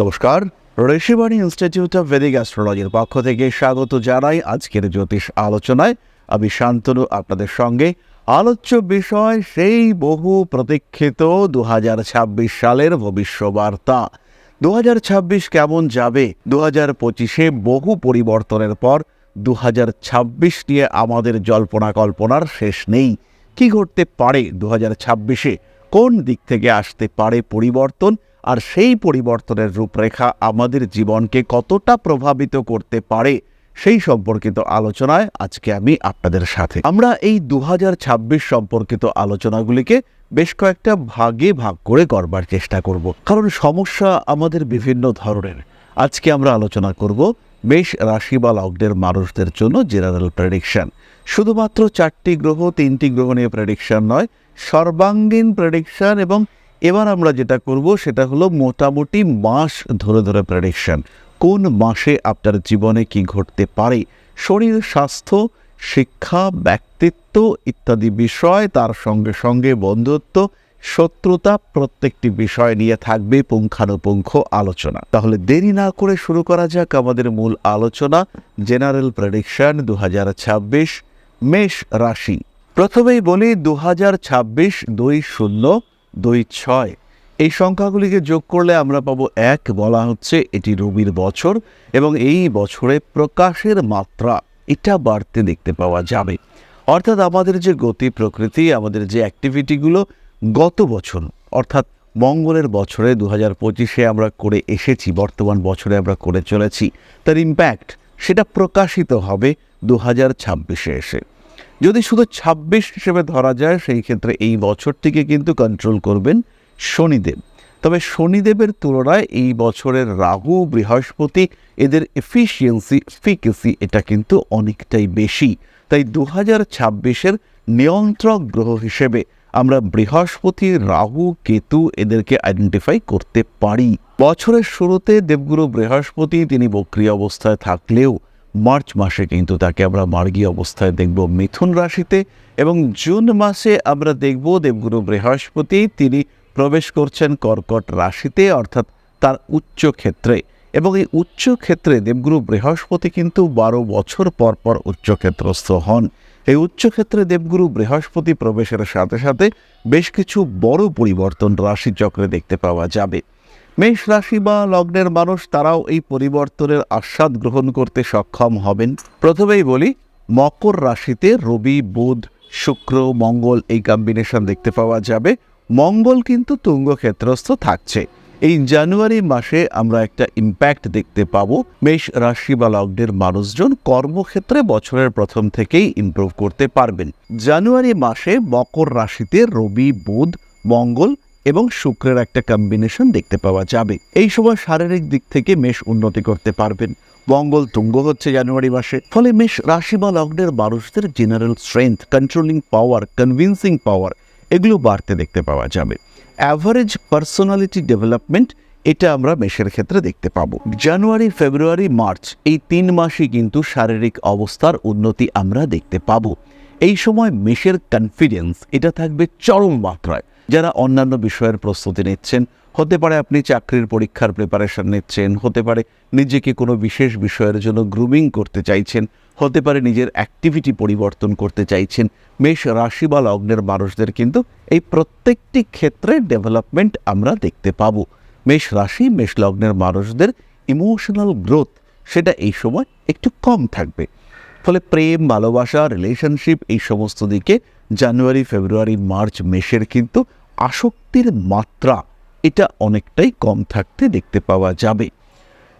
নমস্কার, Rishibani institute of Vedic অ্যাস্ট্রোলজির পক্ষ থেকে স্বাগত জানাই আজকের জ্যোতিষ আলোচনায়। আমি শান্তনু, আপনাদের সঙ্গে। আলোচ্য বিষয়, সেই বহু প্রতীক্ষিত দুহাজার ছাব্বিশ সালের ভবিষ্যবার্তা। দু হাজার ছাব্বিশ কেমন যাবে? দু হাজার পঁচিশে বহু পরিবর্তনের পর দু নিয়ে আমাদের জল্পনা কল্পনার শেষ নেই। কি ঘটতে পারে দু হাজার ছাব্বিশে? কোন দিক থেকে আসতে পারে পরিবর্তন? আর সেই পরিবর্তনের রূপরেখা আমাদের জীবনকে কতটা প্রভাবিত করতে পারে সেই সম্পর্কিত আলোচনায় আজকে আমি আপনাদের সাথে। আমরা এই দু হাজার ছাব্বিশ সম্পর্কিত আলোচনাগুলিকে বেশ কয়েকটা ভাগে ভাগ করে করবার চেষ্টা করব। কারণ সমস্যা আমাদের বিভিন্ন ধরনের। আজকে আমরা আলোচনা করব মেষ রাশি বা লগ্নের মানুষদের জন্য জেনারেল প্রেডিকশন শুধুমাত্র চারটি গ্রহ, তিনটি গ্রহ নিয়ে প্রেডিকশন নয়, সর্বাঙ্গীন প্রেডিকশন এবং এবার আমরা যেটা করব সেটা হলো মোটামুটি মাস ধরে ধরে প্রেডিকশন কোন মাসে আপনার জীবনে কি ঘটতে পারে? শরীর, স্বাস্থ্য, শিক্ষা, ব্যক্তিত্ব ইত্যাদি বিষয়, তার সঙ্গে সঙ্গে বন্ধুত্ব, শত্রুতা প্রত্যেকটি বিষয় নিয়ে থাকবে পুঙ্খানুপুঙ্খ আলোচনা। তাহলে দেরি না করে শুরু করা যাক আমাদের মূল আলোচনা জেনারেল প্রেডিকশন দু হাজার ছাব্বিশ, মেষ রাশি। প্রথমেই বলি দু দুই শূন্য দুই ছয়। এই সংখ্যাগুলিকে যোগ করলে আমরা পাবো এক, বলা হচ্ছে এটি রবির বছর এবং এই বছরে প্রকাশের মাত্রা এটা বাড়তে দেখতে পাওয়া যাবে। অর্থাৎ আমাদের যে গতি প্রকৃতি, আমাদের যে অ্যাক্টিভিটিগুলো গত বছর, অর্থাৎ মঙ্গলের বছরে দু হাজার পঁচিশে আমরা করে এসেছি, বর্তমান বছরে আমরা করে চলেছি, তার ইম্প্যাক্ট সেটা প্রকাশিত হবে দু হাজার ছাব্বিশে এসে। যদি শুধু ছাব্বিশ হিসেবে ধরা যায়, সেই ক্ষেত্রে এই বছরটিকে কিন্তু কন্ট্রোল করবেন শনিদেব। তবে শনিদেবের তুলনায় এই বছরের রাহু, বৃহস্পতি এদের এফিসিয়েন্সি এফিকেসি এটা কিন্তু অনেকটাই বেশি। তাই দু হাজার ছাব্বিশের নিয়ন্ত্রক গ্রহ হিসেবে আমরা বৃহস্পতি, রাহু, কেতু এদেরকে আইডেন্টিফাই করতে পারি। বছরের শুরুতে দেবগুরু বৃহস্পতি, তিনি বক্রিয় অবস্থায় থাকলেও মার্চ মাসে কিন্তু তাকে আমরা মার্গী অবস্থায় দেখব মিথুন রাশিতে এবং জুন মাসে আমরা দেখব দেবগুরু বৃহস্পতি, তিনি প্রবেশ করছেন কর্কট রাশিতে, অর্থাৎ তার উচ্চ ক্ষেত্রে। এবং এই উচ্চ ক্ষেত্রে দেবগুরু বৃহস্পতি কিন্তু বারো বছর পর পর উচ্চক্ষেত্রস্থ হন। এই উচ্চক্ষেত্রে দেবগুরু বৃহস্পতি প্রবেশের সাথে সাথে বেশ কিছু বড় পরিবর্তন রাশিচক্রে দেখতে পাওয়া যাবে। মেষ রাশি বা লগ্নের মানুষ তারাও এই পরিবর্তনের আস্বাদ গ্রহণ করতে সক্ষম হবেন। প্রথমেই বলি, মকর রাশিতে রবি, বুধ, শুক্র, মঙ্গল এই কম্বিনেশন দেখতে পাওয়া যাবে। মঙ্গল কিন্তু তুঙ্গ ক্ষেত্রস্থ থাকছে। এই জানুয়ারি মাসে আমরা একটা ইম্প্যাক্ট দেখতে পাবো। মেষ রাশি বা লগ্নের মানুষজন কর্মক্ষেত্রে বছরের প্রথম থেকেই ইমপ্রুভ করতে পারবেন। জানুয়ারি মাসে মকর রাশিতে রবি, বুধ, মঙ্গল এবং শুক্রের একটা কম্বিনেশন দেখতে পাওয়া যাবে। এই সময় শারীরিক দিক থেকে মেষ উন্নতি করতে পারবেন। মঙ্গল তুঙ্গ হচ্ছে জানুয়ারি মাসে। ফলে মেষ রাশি বা লগ্নের মানুষদের general strength controlling power convincing power এগুলো বাড়তে দেখতে পাওয়া যাবে। অ্যাভারেজ পার্সোনালিটি ডেভেলপমেন্ট এটা আমরা মেষের ক্ষেত্রে দেখতে পাবো। জানুয়ারি, ফেব্রুয়ারি, মার্চ এই তিন মাসই কিন্তু শারীরিক অবস্থার উন্নতি আমরা দেখতে পাবো। এই সময় মেষের কনফিডেন্স এটা থাকবে চরম মাত্রায়। যারা অন্যান্য বিষয়ের প্রস্তুতি নিচ্ছেন, হতে পারে আপনি চাকরির পরীক্ষার প্রিপারেশন নিচ্ছেন, হতে পারে নিজেকে কোনো বিশেষ বিষয়ের জন্য গ্রুমিং করতে চাইছেন, হতে পারে নিজের অ্যাক্টিভিটি পরিবর্তন করতে চাইছেন, মেষ রাশি বা লগ্নের মানুষদের কিন্তু এই প্রত্যেকটি ক্ষেত্রে ডেভেলপমেন্ট আমরা দেখতে পাবো। মেষ রাশি, মেষ লগ্নের মানুষদের ইমোশনাল গ্রোথ সেটা এই সময় একটু কম থাকবে। ফলে প্রেম, ভালোবাসা রিলেশনশিপ এই সমস্ত দিকে জানুয়ারি ফেব্রুয়ারি মার্চ মেষের কিন্তু আসক্তির মাত্রা এটা অনেকটাই কম থাকতে দেখতে পাওয়া যাবে।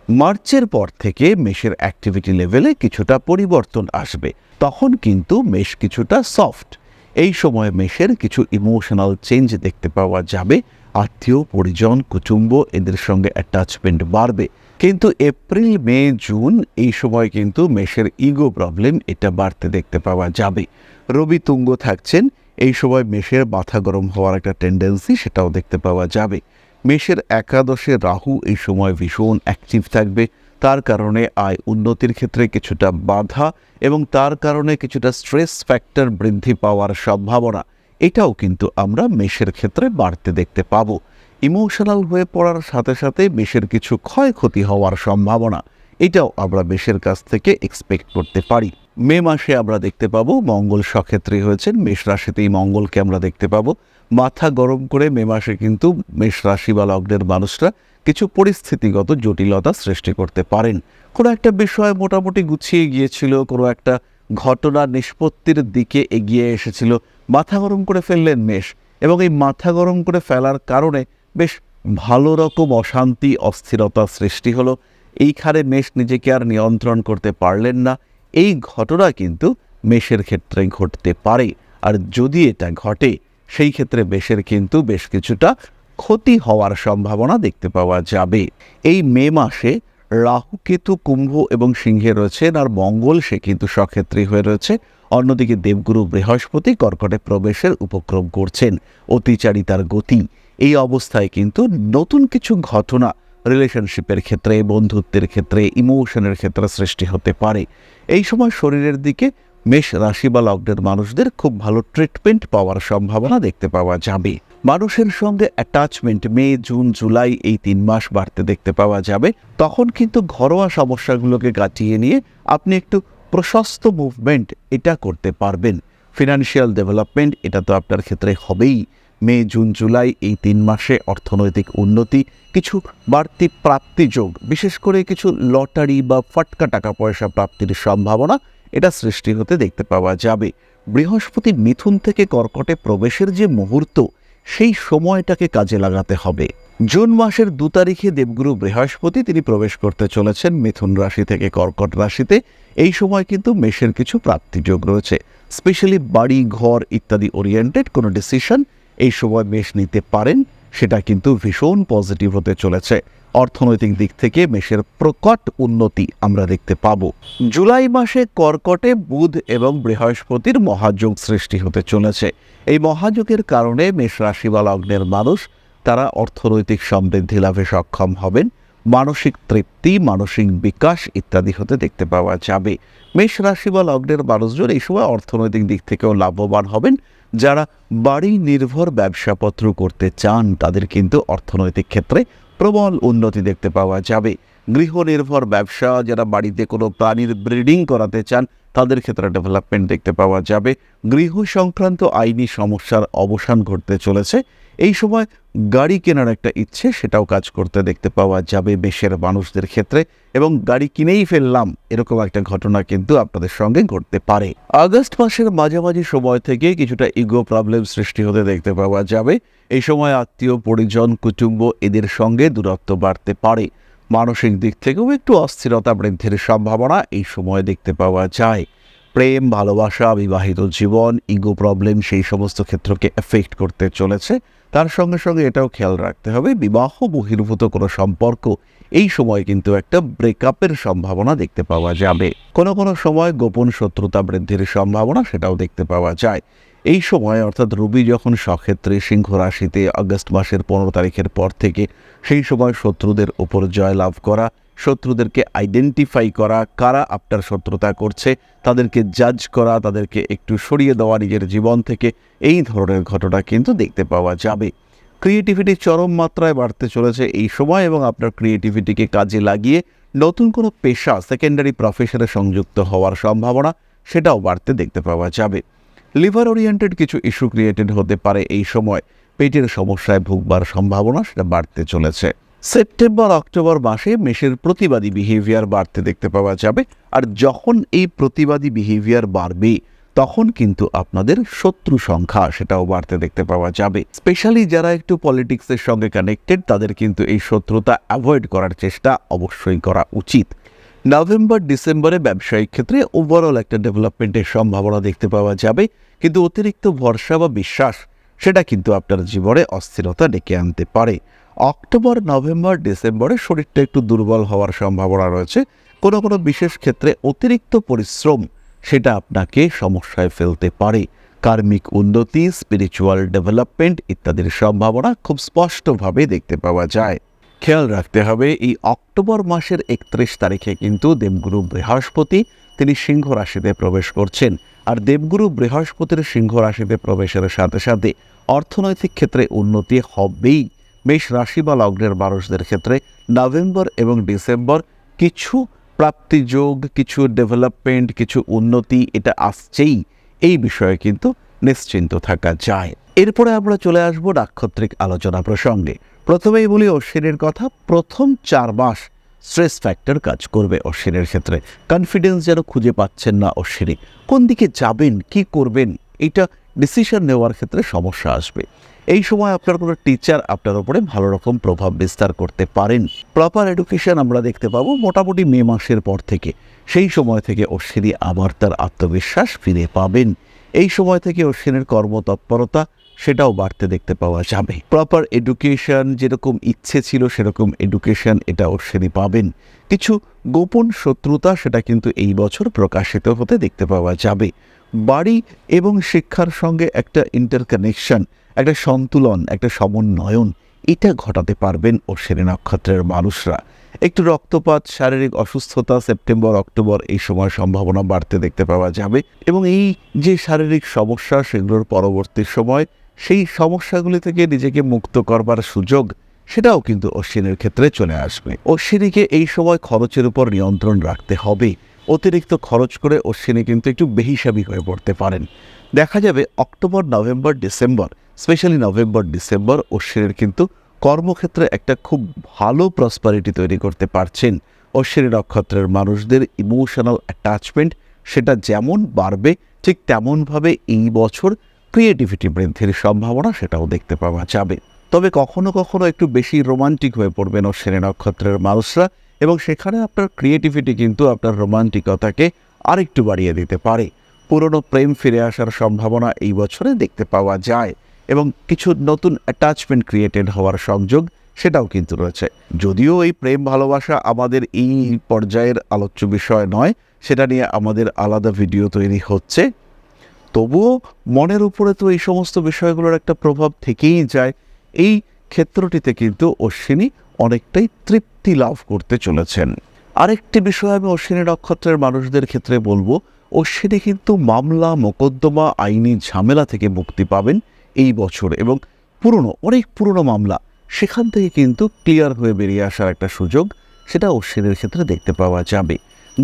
মার্চের পর থেকে মেষের অ্যাক্টিভিটি লেভেলে কিছুটা পরিবর্তন আসবে। তখন কিন্তু মেষ কিছুটা সফট এই সময় মেষের কিছু ইমোশনাল চেঞ্জ দেখতে পাওয়া যাবে। আত্মীয়, পরিজন, কুটুম্ব এদের সঙ্গে অ্যাটাচমেন্ট বাড়বে। কিন্তু এপ্রিল, মে, জুন এই সময় কিন্তু মেষের ইগো প্রবলেম এটা বাড়তে দেখতে পাওয়া যাবে। রবি তুঙ্গ থাকছেন এই সময় মেষের মাথা গরম হওয়ার একটা টেন্ডেন্সি সেটাও দেখতে পাওয়া যাবে। মেষের একাদশে রাহু এই সময় ভীষণ অ্যাক্টিভ থাকবে। তার কারণে আয় উন্নতির ক্ষেত্রে কিছুটা বাধা এবং তার কারণে কিছুটা স্ট্রেস ফ্যাক্টর বৃদ্ধি পাওয়ার সম্ভাবনা। এটাও কিন্তু আমরা মেষের ক্ষেত্রে বাড়তে দেখতে পাবো। ইমোশনাল হয়ে পড়ার সাথে সাথে মেষের কিছু ক্ষয়ক্ষতি হওয়ার সম্ভাবনা। এটাও আমরা মেষের কাছ থেকে এক্সপেক্ট করতে পারি। মে মাসে আমরা দেখতে পাবো মঙ্গল সক্ষেত্রী হয়েছেন, মেষ রাশিতেই মঙ্গলকে আমরা দেখতে পাবো। মাথা গরম করে মে মাসে কিন্তু মেষ রাশি বা লগ্নের মানুষরা কিছু পরিস্থিতিগত জটিলতা সৃষ্টি করতে পারেন। কোনো একটা বিষয় মোটামুটি গুছিয়ে গিয়েছিল, কোনো একটা ঘটনা নিষ্পত্তির দিকে এগিয়ে এসেছিল, মাথা গরম করে ফেললেন মেষ এবং এই মাথা গরম করে ফেলার কারণে বেশ ভালো রকম অশান্তি, অস্থিরতা সৃষ্টি হলো। এইখানে মেষ নিজেকে আর নিয়ন্ত্রণ করতে পারলেন না। এই ঘটনা কিন্তু মেষের ক্ষেত্রে ঘটতে পারে। আর যদি এটা ঘটে, সেই ক্ষেত্রে মেষের কিন্তু বেশ কিছুটা ক্ষতি হওয়ার সম্ভাবনা দেখতে পাওয়া যাবে। এই মে মাসে রাহু, কেতু, কুম্ভ এবং সিংহে রয়েছেন আর মঙ্গল, সে কিন্তু সক্ষেত্রী হয়ে রয়েছে। অন্যদিকে দেবগুরু বৃহস্পতি কর্কটে প্রবেশের উপক্রম করছেন। অতিচারিতার গতি। এই অবস্থায় কিন্তু নতুন কিছু ঘটনা রিলেশনশিপের ক্ষেত্রে, বন্ধুত্বের ক্ষেত্রে ইমোশনের ক্ষেত্রে সৃষ্টি হতে পারে। এই সময় শরীরের দিকে মেষ রাশি বা লগ্নের মানুষদের খুব ভালো ট্রিটমেন্ট পাওয়ার সম্ভাবনা দেখতে পাওয়া যাবে। মানুষের সঙ্গে অ্যাটাচমেন্ট মে, জুন, জুলাই এই তিন মাস বাড়তে দেখতে পাওয়া যাবে। তখন কিন্তু ঘরোয়া সমস্যাগুলোকে কাটিয়ে নিয়ে আপনি একটু প্রশস্ত মুভমেন্ট এটা করতে পারবেন। ফিনান্সিয়াল ডেভেলপমেন্ট এটা তো আপনার ক্ষেত্রে হবেই। মে, জুন, জুলাই এই তিন মাসে অর্থনৈতিক উন্নতি, কিছু বাড়তি প্রাপ্তি যোগ, বিশেষ করে কিছু লটারি বা ফটকা টাকা পয়সা প্রাপ্তির সম্ভাবনা, এটা সৃষ্টি হতে দেখতে পাওয়া যাবে। বৃহস্পতি মিথুন থেকে কর্কটে প্রবেশের যে মুহূর্ত, সেই সময়টাকে কাজে লাগাতে হবে। জুন মাসের দু তারিখে দেবগুরু বৃহস্পতি, তিনি প্রবেশ করতে চলেছেন মিথুন রাশি থেকে কর্কট রাশিতে। এই সময় কিন্তু মেষের কিছু প্রাপ্তিযোগ রয়েছে। স্পেশালি বাড়ি, ঘর ইত্যাদি ওরিয়েন্টেড কোনো ডিসিশন এই সময় মেষ নিতে পারেন, সেটা কিন্তু ভীষণ পজিটিভ হতে চলেছে। অর্থনৈতিক দিক থেকে মেষের প্রকট উন্নতি আমরা দেখতে পাব। জুলাই মাসে কর্কটে বুধ এবং বৃহস্পতির মহাযোগ সৃষ্টি হতে চলেছে। এই মহাযোগের কারণে মেষ রাশি বা লগ্নের মানুষ, তারা অর্থনৈতিক সমৃদ্ধি লাভে সক্ষম হবেন। মানসিক তৃপ্তি, মানসিক বিকাশ ইত্যাদি হতে দেখতে পাওয়া যাবে। মেষ রাশি বা লগ্নের মানুষজন এই সময় অর্থনৈতিক দিক থেকেও লাভবান হবেন। যারা বাড়ি নির্ভর ব্যবসাপত্র করতে চান, তাদের কিন্তু অর্থনৈতিক ক্ষেত্রে প্রবল উন্নতি দেখতে পাওয়া যাবে। গৃহনির্ভর ব্যবসা, যারা বাড়িতে কোনো প্রাণীর ব্রিডিং করাতে চান, তাদের ক্ষেত্রে ডেভেলপমেন্ট দেখতে পাওয়া যাবে। গৃহ সংক্রান্ত আইনি সমস্যার অবসান ঘটতে চলেছে। এই সময় গাড়ি কেনার একটা ইচ্ছে, সেটাও কাজ করতে দেখতে পাওয়া যাবে বেশের মানুষদের ক্ষেত্রে এবং গাড়ি কিনেই ফেললাম, এরকম একটা ঘটনা কিন্তু আপনাদের সঙ্গে ঘটতে পারে। আগস্ট মাসের মাঝামাঝি সময় থেকে কিছুটা ইগো প্রবলেম সৃষ্টি হতে দেখতে পাওয়া যাবে। এই সময় আত্মীয়, পরিজন, কুটুম্ব এদের সঙ্গে দূরত্ব বাড়তে পারে। মানসিক দিক থেকেও একটু অস্থিরতা বৃদ্ধির সম্ভাবনা এই সময় দেখতে পাওয়া যায়। প্রেম, ভালোবাসা, বিবাহিত জীবন ইগো প্রবলেম সেই সমস্ত ক্ষেত্রকে এফেক্ট করতে চলেছে। তার সঙ্গে সঙ্গে এটাও খেয়াল রাখতে হবে, বিবাহ বহির্ভূত কোনো সম্পর্ক এই সময় কিন্তু একটা ব্রেকআপের সম্ভাবনা দেখতে পাওয়া যাবে। কোনো কোনো সময় গোপন শত্রুতা বৃদ্ধির সম্ভাবনা সেটাও দেখতে পাওয়া যায়। এই সময় অর্থাৎ রবি যখন সক্ষেত্রে সিংহ রাশিতে আগস্ট মাসের পনেরো তারিখের পর থেকে সেই সময় শত্রুদের ওপর জয় লাভ করা শত্রুদেরকে আইডেন্টিফাই করা, কারা আপনার শত্রুতা করছে, তাদেরকে জাজ করা, তাদেরকে একটু সরিয়ে দেওয়া নিজের জীবন থেকে, এই ধরনের ঘটনা কিন্তু দেখতে পাওয়া যাবে। ক্রিয়েটিভিটি চরম মাত্রায় বাড়তে চলেছে এই সময় এবং আপনার ক্রিয়েটিভিটিকে কাজে লাগিয়ে নতুন কোনো পেশা সেকেন্ডারি প্রফেশনে সংযুক্ত হওয়ার সম্ভাবনা সেটাও বাড়তে দেখতে পাওয়া যাবে। লিভার ওরিয়েন্টেড কিছু ইস্যু ক্রিয়েটেড হতে পারে এই সময়। পেটের সমস্যায় ভুগবার সম্ভাবনা সেটা বাড়তে চলেছে। সেপ্টেম্বর, অক্টোবর মাসে মেষের প্রতিবাদী বিহেভিয়ার বাড়তে দেখতে পাওয়া যাবে। আর যখন এই প্রতিবাদী বিহেভিয়ার বাড়বে, তখন কিন্তু আপনাদের শত্রু সংখ্যা সেটাও বাড়তে দেখতে পাওয়া যাবে। স্পেশালি যারা একটু পলিটিক্সের সঙ্গে কানেক্টেড তাদের কিন্তু এই শত্রুতা অ্যাভয়েড করার চেষ্টা অবশ্যই করা উচিত। নভেম্বর ডিসেম্বরে ব্যবসায়িক ক্ষেত্রে ওভারঅল একটা ডেভেলপমেন্টের সম্ভাবনা দেখতে পাওয়া যাবে। কিন্তু অতিরিক্ত ভরসা বা বিশ্বাস, সেটা কিন্তু আপনার জীবনে অস্থিরতা ডেকে আনতে পারে। অক্টোবর, নভেম্বর, ডিসেম্বরে শরীরটা একটু দুর্বল হওয়ার সম্ভাবনা রয়েছে। কোনো কোনো বিশেষ ক্ষেত্রে অতিরিক্ত পরিশ্রম সেটা আপনাকে সমস্যায় ফেলতে পারে। কার্মিক উন্নতি স্পিরিচুয়াল ডেভেলপমেন্ট ইত্যাদির সম্ভাবনা খুব স্পষ্টভাবে দেখতে পাওয়া যায়। খেয়াল রাখতে হবে, এই অক্টোবর মাসের একত্রিশ তারিখে কিন্তু দেবগুরু বৃহস্পতি তিনি সিংহ রাশিতে প্রবেশ করছেন। আর দেবগুরু বৃহস্পতির সিংহ রাশিতে প্রবেশের সাথে সাথে অর্থনৈতিক ক্ষেত্রে উন্নতি হবেই। মেষ রাশি বা লগ্নের মানুষদের ক্ষেত্রে নভেম্বর এবং ডিসেম্বর কিছু প্রাপ্তিযোগ, কিছু ডেভেলপমেন্ট, কিছু উন্নতি এটা আসছেই। এই বিষয়ে কিন্তু নিশ্চিন্ত থাকা যায়। এরপরে আমরা চলে আসব নাক্ষত্রিক আলোচনা প্রসঙ্গে। প্রথমেই বলি অশ্বিনের কথা, প্রথম চার মাস স্ট্রেস ফ্যাক্টর কাজ করবে অশ্বিনের ক্ষেত্রে। কনফিডেন্স যেন খুঁজে পাচ্ছেন না অশ্বিনী। কোন দিকে যাবেন, কি করবেন, এটা ডিসিশন নেওয়ার ক্ষেত্রে সমস্যা আসবে। এই সময় আপনার কোনো টিচার আপনার উপরে ভালো রকম প্রভাব বিস্তার করতে পারেন। প্রপার এডুকেশন আমরা দেখতে পাবো মোটামুটি মে মাসের পর থেকে। সেই সময় থেকে অশ্বিনী আবার তার আত্মবিশ্বাস ফিরে পাবেন। এই সময় থেকে অশ্বিনের কর্মতৎপরতা সেটাও বাড়তে দেখতে পাওয়া যাবে। প্রপার এডুকেশন যেরকম ইচ্ছে ছিল সেরকম এডুকেশন এটা অশ্বিনী পাবেন। কিছু গোপন শত্রুতা সেটা কিন্তু এই বছর প্রকাশিত হতে দেখতে পাওয়া যাবে। বাড়ি এবং শিক্ষার সঙ্গে একটা ইন্টারকানেকশন একটা সন্তুলন, একটা সমন্বয়ন, এটা ঘটাতে পারবেন অশ্বিনী নক্ষত্রের মানুষরা। একটু রক্তপাত, শারীরিক অসুস্থতা, সেপ্টেম্বর, অক্টোবর, এই সময় সম্ভাবনা বাড়তে দেখতে পাওয়া যাবে এবং এই যে শারীরিক সমস্যা সেগুলোর পরবর্তী সময়, সেই সমস্যাগুলি থেকে নিজেকে মুক্ত করবার সুযোগ, সেটাও কিন্তু অশ্বিনের ক্ষেত্রে চলে আসবে। অশ্বিনীকে এই সময় খরচের উপর নিয়ন্ত্রণ রাখতে হবে। অতিরিক্ত খরচ করে অশ্বিনী কিন্তু একটু বেহিসাবি হয়ে পড়তে পারেন। দেখা যাবে October, November, December specially November, December অশ্বিনের কিন্তু কর্মক্ষেত্রে একটা খুব ভালো প্রসপারিটি তৈরি করতে পারছেন। অশ্বিনী নক্ষত্রের মানুষদের ইমোশনাল অ্যাটাচমেন্ট সেটা যেমন বাড়বে, ঠিক তেমনভাবে এই বছর ক্রিয়েটিভিটি বৃদ্ধির সম্ভাবনা সেটাও দেখতে পাওয়া যাবে। তবে কখনো কখনো একটু বেশি রোমান্টিক হয়ে পড়বেন অশ্বিনী নক্ষত্রের মানুষরা এবং সেখানে আপনার ক্রিয়েটিভিটি কিন্তু আপনার রোমান্টিকতাকে আরেকটু বাড়িয়ে দিতে পারে। পুরনো প্রেম ফিরে আসার সম্ভাবনা এই বছরে দেখতে পাওয়া যায়। এবং কিছু নতুন অ্যাটাচমেন্ট ক্রিয়েটেড হওয়ার সংযোগ সেটাও কিন্তু রয়েছে। যদিও এই প্রেম ভালোবাসা আমাদের এই পর্যায়ের আলোচ্য বিষয় নয়, সেটা নিয়ে আমাদের আলাদা ভিডিও তৈরি হচ্ছে। তবুও মনের উপরে তো এই সমস্ত বিষয়গুলোর একটা প্রভাব থেকেই যায়। এই ক্ষেত্রটিতে কিন্তু অশ্বিনী অনেকটাই তৃপ্তি লাভ করতে চলেছেন। আরেকটি বিষয় আমি অশ্বিনী নক্ষত্রের মানুষদের ক্ষেত্রে বলব, অশ্বিনী কিন্তু মামলা, মোকদ্দমা, আইনি ঝামেলা থেকে মুক্তি পাবেন। এই বছর এবং পুরনো, অনেক পুরনো মামলা। সেখান থেকে কিন্তু ক্লিয়ার হয়ে বেরিয়ে আসার একটা সুযোগ, সেটা অশ্বিনের ক্ষেত্রে দেখতে পাওয়া যাবে।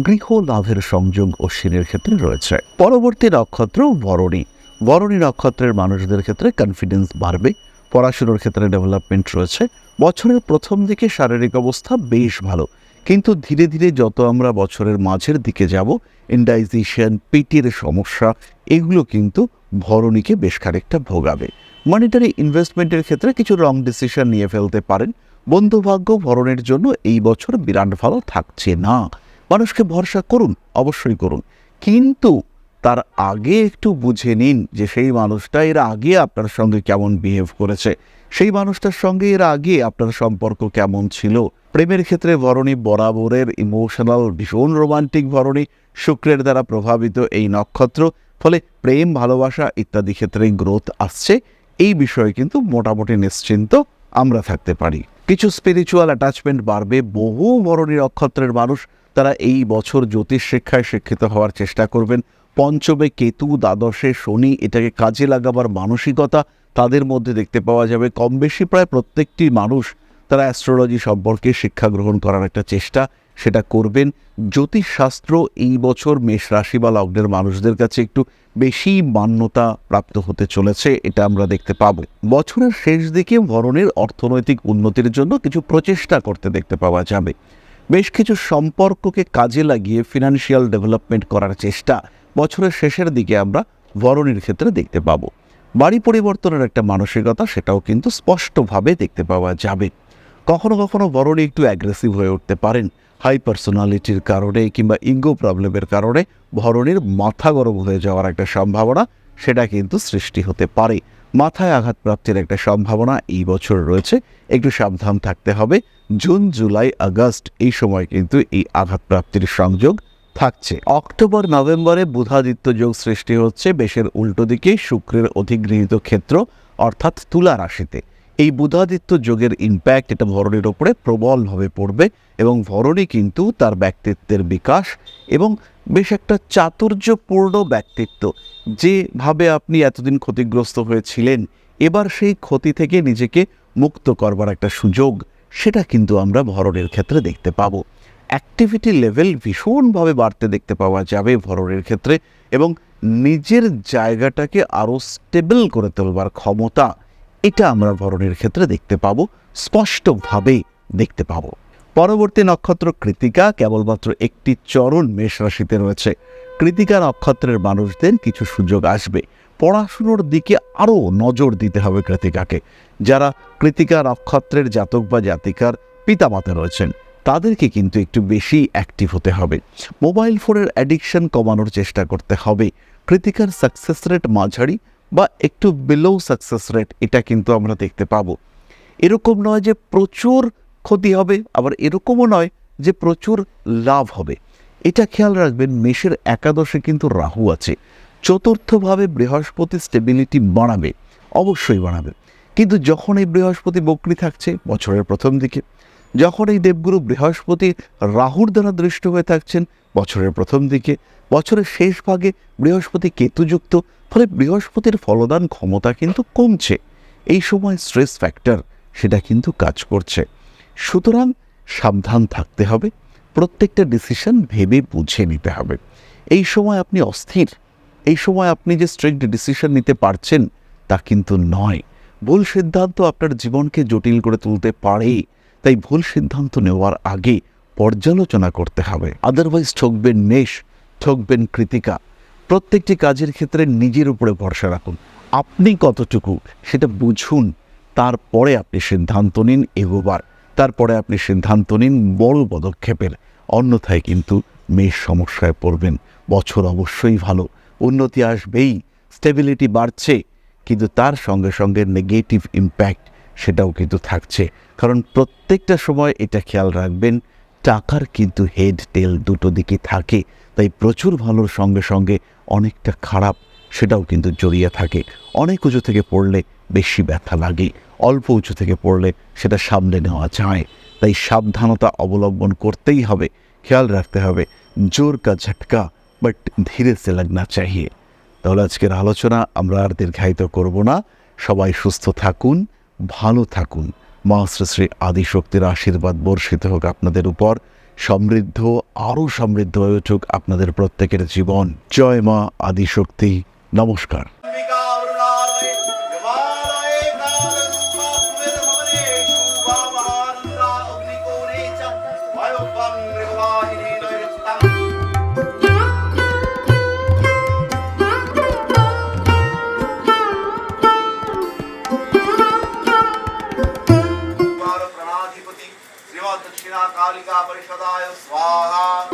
গৃহ লাভের সংযোগ অশ্বিনের ক্ষেত্রে রয়েছে। পরবর্তী নক্ষত্র বরণী। বরণী নক্ষত্রের মানুষদের ক্ষেত্রে কনফিডেন্স বাড়বে। পড়াশুনোর ক্ষেত্রে ডেভেলপমেন্ট রয়েছে। বছরের প্রথম দিকে শারীরিক অবস্থা বেশ ভালো। কিন্তু ধীরে ধীরে যত আমরা বছরের মাঝের দিকে যাব ইন্ডাইজেশন পেটের সমস্যা, এগুলো কিন্তু ভরণীকে বেশ খানিকটা ভোগাবে। মনিটারি ইনভেস্টমেন্টের ক্ষেত্রে কিছু রং ডিসিশন নিয়ে ফেলতে পারেন। বন্ধুভাগ্য ভরণের জন্য এই বছর বিরাট ভালো থাকছে না। মানুষকে ভরসা করুন, অবশ্যই করুন। কিন্তু তার আগে একটু বুঝে নিন যে সেই মানুষটা এর আগে আপনার সঙ্গে কেমন বিহেভ করেছে। সেই মানুষটার সঙ্গে এর আগে আপনার সম্পর্ক কেমন ছিল। প্রেমের ক্ষেত্রে বরণী বরাবরের ইমোশনাল ভীষণ রোমান্টিক বরণী শুক্রের দ্বারা প্রভাবিত এই নক্ষত্র ফলে প্রেম, ভালোবাসা ইত্যাদি ক্ষেত্রে গ্রোথ আসছে। এই বিষয়ে কিন্তু মোটামুটি নিশ্চিন্ত আমরা থাকতে পারি। কিছু স্পিরিচুয়াল অ্যাটাচমেন্ট বাড়বে, বহু বরণী নক্ষত্রের মানুষ তারা এই বছর জ্যোতিষ শিক্ষায় শিক্ষিত হওয়ার চেষ্টা করবেন। পঞ্চমে কেতু, দ্বাদশে শনি, এটাকে কাজে লাগাবার মানসিকতা তাদের মধ্যে দেখতে পাওয়া যাবে। কম বেশি প্রায় প্রত্যেকটি মানুষ তারা অ্যাস্ট্রোলজি সম্পর্কে শিক্ষা গ্রহণ করার একটা চেষ্টা সেটা করবেন। জ্যোতিষশাস্ত্র এই বছর মেষ রাশি বা লগ্নের মানুষদের কাছে একটু বেশি মান্যতা প্রাপ্ত হতে চলেছে, এটা আমরা দেখতে পাবো। বছরের শেষ দিকে ভরণের অর্থনৈতিক উন্নতির জন্য কিছু প্রচেষ্টা করতে দেখতে পাওয়া যাবে। বেশ কিছু সম্পর্ককে কাজে লাগিয়ে ফিনান্সিয়াল ডেভেলপমেন্ট করার চেষ্টা বছরের শেষের দিকে আমরা বরণীর ক্ষেত্রে দেখতে পাবো। বাড়ি পরিবর্তনের একটা মানসিকতা সেটাও কিন্তু স্পষ্টভাবে দেখতে পাওয়া যাবে। কখনো কখনো বরণী একটু অ্যাগ্রেসিভ হয়ে উঠতে পারেন। হাই পার্সোনালিটির কারণে কিংবা ইঙ্গো প্রবলেমের কারণে ভরণীর মাথা গরম হয়ে যাওয়ার একটা সম্ভাবনা সেটা কিন্তু সৃষ্টি হতে পারে। মাথায় আঘাত প্রাপ্তির একটা সম্ভাবনা এই বছর রয়েছে। একটু সাবধান থাকতে হবে। জুন, জুলাই, আগস্ট এই সময় কিন্তু এই আঘাত প্রাপ্তির সংযোগ থাকছে। অক্টোবর, নভেম্বরে বুধাদিত্য যোগ সৃষ্টি হচ্ছে। বেশের উল্টো দিকে শুক্রের অধিগৃহীত ক্ষেত্র অর্থাৎ তুলা রাশিতে। এই বুধাদিত্য যোগের ইম্প্যাক্ট এটা ভরণীর ওপরে প্রবলভাবে পড়বে এবং ভরণী কিন্তু তার ব্যক্তিত্বের বিকাশ এবং বেশ একটা চাতুর্যপূর্ণ ব্যক্তিত্ব। যেভাবে আপনি এতদিন ক্ষতিগ্রস্ত হয়েছিলেন, এবার সেই ক্ষতি থেকে নিজেকে মুক্ত করবার একটা সুযোগ, সেটা কিন্তু আমরা ভরণের ক্ষেত্রে দেখতে পাবো। অ্যাক্টিভিটি লেভেল ভীষণভাবে বাড়তে দেখতে পাওয়া যাবে ভরণের ক্ষেত্রে এবং নিজের জায়গাটাকে আরও স্টেবল করে তোলবার ক্ষমতা এটা আমরা ভরণের ক্ষেত্রে দেখতে পাবো, স্পষ্টভাবে দেখতে পাবো। পরবর্তী নক্ষত্র কৃতিকা কেবলমাত্র একটি চরণ মেষ রাশিতে রয়েছে। কৃতিকা নক্ষত্রের মানুষদের কিছু সুযোগ আসবে। পড়াশুনোর দিকে আরও নজর দিতে হবে কৃতিকাকে। যারা কৃতিকা নক্ষত্রের জাতক বা জাতিকার পিতামাতা রয়েছেন, তাদেরকে কিন্তু একটু বেশি অ্যাক্টিভ হতে হবে। মোবাইল ফোনের অ্যাডিকশন কমানোর চেষ্টা করতে হবে। কৃতিকার সাকসেস রেট মাঝারি বা একটু বিলো সাকসেস রেট এটা কিন্তু আমরা দেখতে পাবো। এরকম নয় যে প্রচুর ক্ষতি হবে, আবার এরকমও নয় যে প্রচুর লাভ হবে। এটা খেয়াল রাখবেন, মেষের একাদশে কিন্তু রাহু আছে। চতুর্থভাবে বৃহস্পতি স্টেবিলিটি বাড়াবে, অবশ্যই বাড়াবে। কিন্তু যখন এই বৃহস্পতি বক্রি থাকছে, বছরের প্রথম দিকে, যখন এই দেবগুরু বৃহস্পতি রাহুর দ্বারা দৃষ্ট হয়ে থাকছেন, বছরের প্রথম দিকে, বছরের শেষ ভাগে বৃহস্পতি কেতুযুক্ত ফলে বৃহস্পতির ফলদান ক্ষমতা কিন্তু কমছে। এই সময় স্ট্রেস ফ্যাক্টর সেটা কিন্তু কাজ করছে। সুতরাং সাবধান থাকতে হবে, প্রত্যেকটা ডিসিশন ভেবে বুঝে নিতে হবে। এই সময় আপনি অস্থির, এই সময় আপনি যে স্ট্রিক্ট ডিসিশন নিতে পারছেন তা কিন্তু নয়। ভুল সিদ্ধান্ত আপনার জীবনকে জটিল করে তুলতে পারে, তাই ভুল সিদ্ধান্ত নেওয়ার আগে পর্যালোচনা করতে হবে। আদারওয়াইজ ঠকবেন মেষ ঠকবেন কৃতিকা। প্রত্যেকটি কাজের ক্ষেত্রে নিজের উপরে ভরসা রাখুন। আপনি কতটুকু সেটা বুঝুন, তারপরে আপনি সিদ্ধান্ত নিন এগোবার। তারপরে আপনি সিদ্ধান্ত নিন বড় পদক্ষেপের। অন্যথায় কিন্তু মেয়ের সমস্যায় পড়বেন। বছর অবশ্যই ভালো, উন্নতি আসবেই স্টেবিলিটি বাড়ছে, কিন্তু তার সঙ্গে সঙ্গে নেগেটিভ ইম্প্যাক্ট সেটাও কিন্তু থাকছে। কারণ প্রত্যেকটা সময় এটা খেয়াল রাখবেন টাকার কিন্তু হেড টেল দুটো দিকে থাকে, তাই প্রচুর ভালোর সঙ্গে সঙ্গে অনেকটা খারাপ সেটাও কিন্তু জড়িয়ে থাকে। অনেক উঁচু থেকে পড়লে বেশি ব্যথা লাগে, অল্প উঁচু থেকে পড়লে সেটা সামলে নেওয়া যায়। তাই সাবধানতা অবলম্বন করতেই হবে, খেয়াল রাখতে হবে, জোর কা ঝটকা বাট ধীরে সে লাগনা চাহিয়ে। তাহলে আজকের আলোচনা আমরা আর দীর্ঘায়িত করব না। সবাই সুস্থ থাকুন, ভালো থাকুন। মা শ্রী শ্রী আদিশক্তির আশীর্বাদ বর্ষিত হোক আপনাদের উপর। সমৃদ্ধ, আরও সমৃদ্ধ হয়ে উঠুক আপনাদের প্রত্যেকের জীবন। জয় মা আদিশক্তি। নমস্কার। Uh-huh.